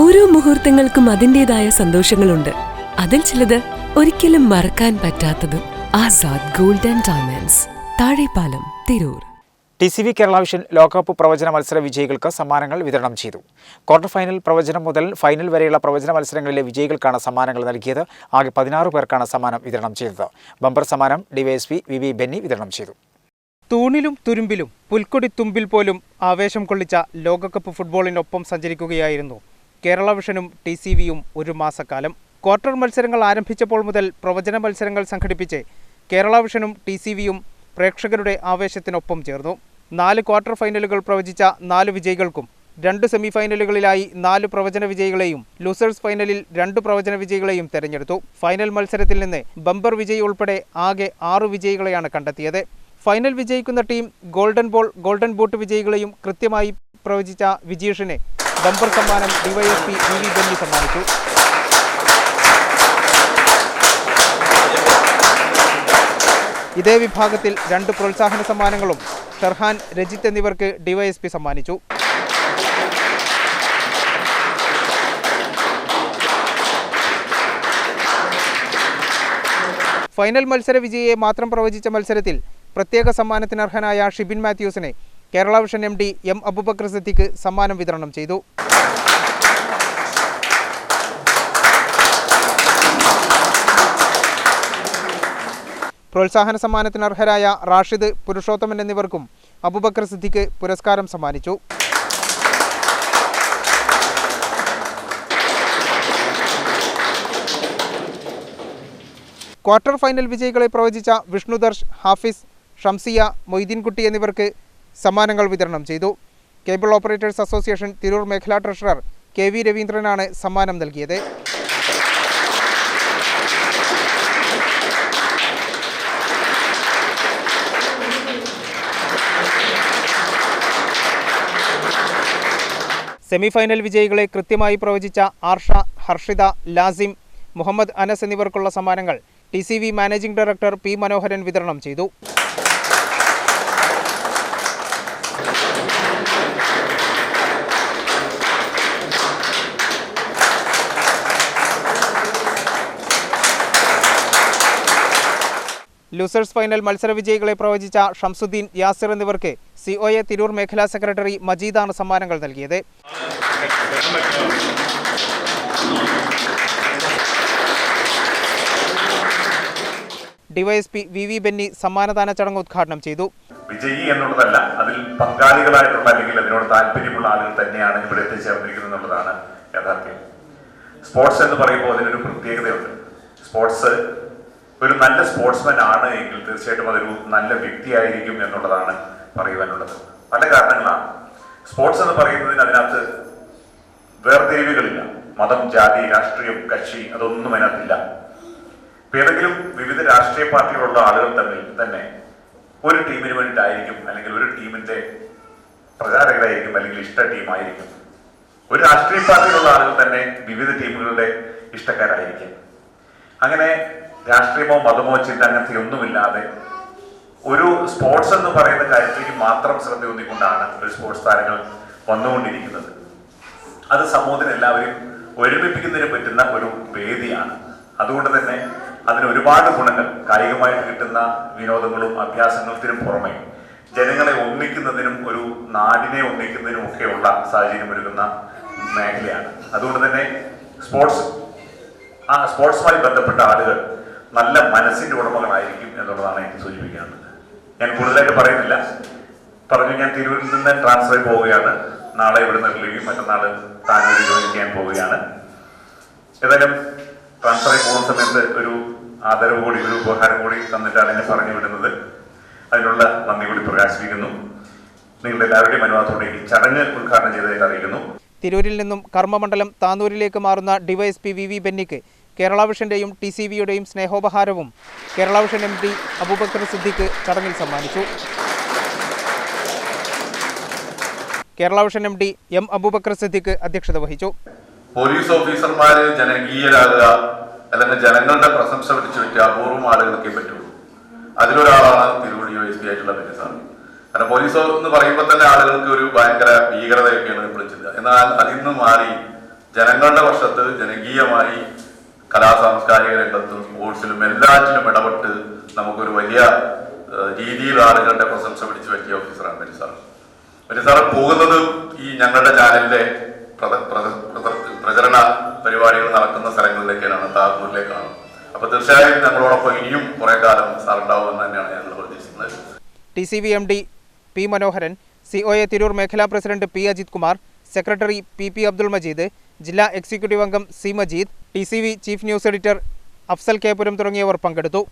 ഓരോ മുഹൂർത്തങ്ങൾക്കും അതിന്റെതായ സന്തോഷങ്ങളുണ്ട്. അതിൽ ചിലത് ഒരിക്കലും മറക്കാൻ പറ്റാത്തതും Azad golden and diamonds Thazhepalam Tirur. T C V Kerala vision ലോകകപ്പ് പ്രവചന മത്സര വിജയികൾക്ക് സമ്മാനങ്ങൾ വിതരണം ചെയ്തു. ക്വാർട്ടർ ഫൈനൽ പ്രവചനം മുതൽ ഫൈനൽ വരെയുള്ള പ്രവചന മത്സരങ്ങളിലെ വിജയികൾക്കാണ് സമ്മാനങ്ങൾ നൽകിയത്. ആകെ പതിനാറ് പേർക്കാണ് സമ്മാനം വിതരണം ചെയ്തത്. ബമ്പർ സമ്മാനം ഡിവൈഎസ്പി വി വി ബെന്നി വിതരണം ചെയ്തു. തൂണിലും തുരുമ്പിലും പുൽക്കൊടി തുമ്പിൽ പോലും ആവേശം കൊള്ളിച്ച ലോകകപ്പ് ഫുട്ബോളിനൊപ്പം സഞ്ചരിക്കുകയായിരുന്നു. കേരള വിഷനും ടി സി വിയും ഒരു മാസക്കാലം. ക്വാർട്ടർ മത്സരങ്ങൾ ആരംഭിച്ചപ്പോൾ മുതൽ പ്രവചന മത്സരങ്ങൾ സംഘടിപ്പിച്ച് കേരള വിഷനും ടി സി വിയും പ്രേക്ഷകരുടെ ആവേശത്തിനൊപ്പം ചേർന്നു. നാല് ക്വാർട്ടർ ഫൈനലുകൾ പ്രവചിച്ച നാല് വിജയികൾക്കും രണ്ട് സെമിഫൈനലുകളിലായി നാല് പ്രവചന വിജയികളെയും ലൂസേഴ്സ് ഫൈനലിൽ രണ്ട് പ്രവചന വിജയികളെയും തെരഞ്ഞെടുത്തു. ഫൈനൽ മത്സരത്തിൽ നിന്ന് ബമ്പർ വിജയി ഉൾപ്പെടെ ആകെ ആറ് വിജയികളെയാണ് കണ്ടെത്തിയത്. ഫൈനൽ വിജയിക്കുന്ന team golden ball golden boot വിജയികളെയും കൃത്യമായി പ്രവചിച്ച വിജീഷിന് ബമ്പർ സമ്മാനം ഡിവൈഎസ്പി വി വി ബെന്നി സമ്മാനിച്ചു. ഇതേ വിഭാഗത്തിൽ രണ്ട് പ്രോത്സാഹന സമ്മാനങ്ങളും ഷർഹാൻ രജിത്ത് എന്നിവർക്ക് ഡിവൈഎസ്പി സമ്മാനിച്ചു. ഫൈനൽ മത്സര വിജയിയെ മാത്രം പ്രവചിച്ച മത്സരത്തിൽ പ്രത്യേക സമ്മാനത്തിനർഹനായ Shibin മാത്യൂസിനെ Kerala vision M D M Abubakar Siddique സമ്മാനം വിതരണം ചെയ്തു. പ്രോത്സാഹന സമ്മാനത്തിന് അർഹരായ റാഷിദ് പുരുഷോത്തമൻ എന്നിവർക്കും അബുബക്കർ സിദ്ദിഖ് പുരസ്കാരം സമ്മാനിച്ചു. ക്വാർട്ടർ ഫൈനൽ വിജയികളെ പ്രവചിച്ച വിഷ്ണുദർശ് ഹാഫിസ് ഷംസിയ മൊയ്തീൻകുട്ടി എന്നിവർക്ക് സമ്മാനങ്ങൾ വിതരണം ചെയ്തു. കേബിൾ ഓപ്പറേറ്റേഴ്സ് അസോസിയേഷൻ തിരൂർ മേഖലാ ട്രഷറർ കെ വി രവീന്ദ്രനാണ് സമ്മാനം നൽകിയത്. സെമിഫൈനൽ വിജയികളെ കൃത്യമായി പ്രവചിച്ച ആർഷ ഹർഷിത ലാസിം മുഹമ്മദ് അനസ് എന്നിവർക്കുള്ള സമ്മാനങ്ങൾ T managing director P Manoharan വിതരണം ചെയ്തു. ലൂസേഴ്സ് ഫൈനൽ മത്സര വിജയികളെ പ്രവചിച്ച ഷംസുദ്ദീൻ യാസിർ എന്നിവർക്ക് സി ഒ എ തിരൂർ മേഖലാ സെക്രട്ടറി മജീദാണ് സമ്മാനങ്ങൾ നൽകിയത്. ഡിവൈഎസ്പി വി വി ബെന്നി സമ്മാനദാന ചടങ്ങ് ഉദ്ഘാടനം ചെയ്തു. വിജയി എന്നുള്ളതല്ല അതിൽ പങ്കാളികളായിട്ടുള്ള അല്ലെങ്കിൽ അതിനോട് താല്പര്യമുള്ള ആളുകൾ തന്നെയാണ് ഇവിടെ എത്തിച്ചേർന്നിരിക്കുന്നത് എന്നുള്ളതാണ് യാഥാർത്ഥ്യം. സ്പോർട്സ് എന്ന് പറയുമ്പോൾ അതിനൊരു പ്രത്യേകതയുണ്ട്. സ്പോർട്സ് ഒരു നല്ല സ്പോർട്സ്മാൻ ആണ് എങ്കിൽ തീർച്ചയായിട്ടും അതൊരു നല്ല വ്യക്തിയായിരിക്കും എന്നുള്ളതാണ് പറയുവാനുള്ളത്. പല കാരണങ്ങളാണ്. സ്പോർട്സ് എന്ന് പറയുന്നതിന് അതിനകത്ത് വേർതിരിവുകളില്ല മതം ജാതി രാഷ്ട്രീയം കക്ഷി അതൊന്നും അതിനകത്തില്ല. ഇപ്പൊ ഏതെങ്കിലും വിവിധ രാഷ്ട്രീയ പാർട്ടികളുള്ള ആളുകൾ തമ്മിൽ തന്നെ ഒരു ടീമിന് വേണ്ടിയിട്ടായിരിക്കും അല്ലെങ്കിൽ ഒരു ടീമിന്റെ പ്രചാരകരായിരിക്കും അല്ലെങ്കിൽ ഇഷ്ട ടീമായിരിക്കും ഒരു രാഷ്ട്രീയ പാർട്ടിയിലുള്ള ആളുകൾ തന്നെ വിവിധ ടീമുകളുടെ ഇഷ്ടക്കാരായിരിക്കും. അങ്ങനെ രാഷ്ട്രീയമോ മതമോ ചിന്ത അങ്ങനത്തെ ഒന്നുമില്ലാതെ ഒരു സ്പോർട്സ് എന്ന് പറയുന്ന കാര്യത്തിലേക്ക് മാത്രം ശ്രദ്ധ ഊന്നിക്കൊണ്ടാണ് ഒരു സ്പോർട്സ് താരങ്ങൾ വന്നുകൊണ്ടിരിക്കുന്നത്. അത് സമൂഹത്തിന് എല്ലാവരും ഒരുമിപ്പിക്കുന്നതിന് പറ്റുന്ന ഒരു വേദിയാണ്. അതുകൊണ്ട് തന്നെ അതിന് ഒരുപാട് ഗുണങ്ങൾ കായികമായിട്ട് കിട്ടുന്ന വിനോദങ്ങളും അഭ്യാസങ്ങൾക്കും പുറമെ ജനങ്ങളെ ഒന്നിക്കുന്നതിനും ഒരു നാടിനെ ഒന്നിക്കുന്നതിനും ഒക്കെയുള്ള സാഹചര്യം ഒരുക്കുന്ന മേഖലയാണ്. അതുകൊണ്ട് തന്നെ സ്പോർട്സ് ആ സ്പോർട്സുമായി ബന്ധപ്പെട്ട ആളുകൾ നല്ല മനസ്സിന്റെ ഉടമകളായിരിക്കും എന്നുള്ളതാണ് എനിക്ക് സൂചിപ്പിക്കാനുള്ളത്. ഞാൻ കൂടുതലായിട്ട് പറയുന്നില്ല. പറഞ്ഞു ഞാൻ തിരൂരിൽ നിന്ന് ട്രാൻസ്ഫർ പോവുകയാണ്. നാളെ ഇവിടെ നിന്ന് ലീവ് മറ്റന്നാൾ താനൂരിൽ ജോയിൻ ചെയ്യാൻ പോവുകയാണ്. ഏതായാലും ട്രാൻസ്ഫർ പോകുന്ന സമയത്ത് ഒരു ആദരവ് കൂടി ഒരു ഉപഹാരം കൂടി തന്നിട്ടാണ് എന്നെ പറഞ്ഞു വിടുന്നത്. അതിനുള്ള നന്ദി കൂടി പ്രകാശിപ്പിക്കുന്നു. നിങ്ങളുടെ എല്ലാവരുടെയും അനുവാദത്തോടെ ഈ ചടങ്ങ് ഉദ്ഘാടനം ചെയ്തതായിട്ട് അറിയിക്കുന്നു. തിരൂരിൽ നിന്നും കർമ്മമണ്ഡലം താനൂരിലേക്ക് മാറുന്ന ഡിവൈഎസ്പി വി വി ബെന്നിക്ക് കേരള വിഷന്റെയും ടി സി വിയുടെയും സ്നേഹോപഹാരവും Kerala vision M D Abubakar Siddique ചടങ്ങിൽ സമ്മാനിച്ചു. Kerala vision M D M Abubakar Siddique അധ്യക്ഷത വഹിച്ചു. പോലീസ് ഓഫീസർമാര് ജനകീയരാകുക അല്ലെങ്കിൽ ജനങ്ങളുടെ പ്രശംസ പിടിച്ചു പറ്റിയ അപൂർവം ആളുകൾക്കേ പറ്റുള്ളൂ. അതിലൊരാളാണ് തിരുവള്ളി എസ് പി ആയിട്ടുള്ള ബെന്നിസാർ കാരണം പോലീസ് എന്ന് പറയുമ്പോൾ തന്നെ ആളുകൾക്ക് ഒരു ഭയങ്കര ഭീകരതയൊക്കെയാണ് ചിന്ത എന്നാൽ അതിൽ നിന്ന് മാറി ജനങ്ങളുടെ പക്ഷത്ത് ജനകീയമായി കലാ സാംസ്കാരിക രംഗത്തും സ്പോർട്സിലും എല്ലാറ്റിലും ഇടപെട്ട് നമുക്കൊരു വലിയ രീതിയിൽ ആളുകളുടെ പ്രശംസ പിടിച്ചു പറ്റിയ ഓഫീസറാണ് ബെനി സാർ ബെനി സാർ പോകുന്നത് ഈ ഞങ്ങളുടെ ചാനലിലെ പ്രചരണ പരിപാടികൾ നടക്കുന്ന സ്ഥലങ്ങളിലേക്കാണ് താർന്നൂരിലേക്കാണ് അപ്പൊ തീർച്ചയായും ഞങ്ങളോടൊപ്പം ഇനിയും കുറെ കാലം സാർ ഉണ്ടാവുമെന്ന് തന്നെയാണ് ഞങ്ങൾ പ്രതീക്ഷിക്കുന്നത്. T C V M D P Manoharan C O A Tirur മേഖലാ president P Ajith Kumar secretary P P Abdul Majeed ജില്ലാ എക്സിക്യൂട്ടീവ് അംഗം C Majeed T chief news editor Afsal Kepuram തുടങ്ങിയവർ പങ്കെടുത്തു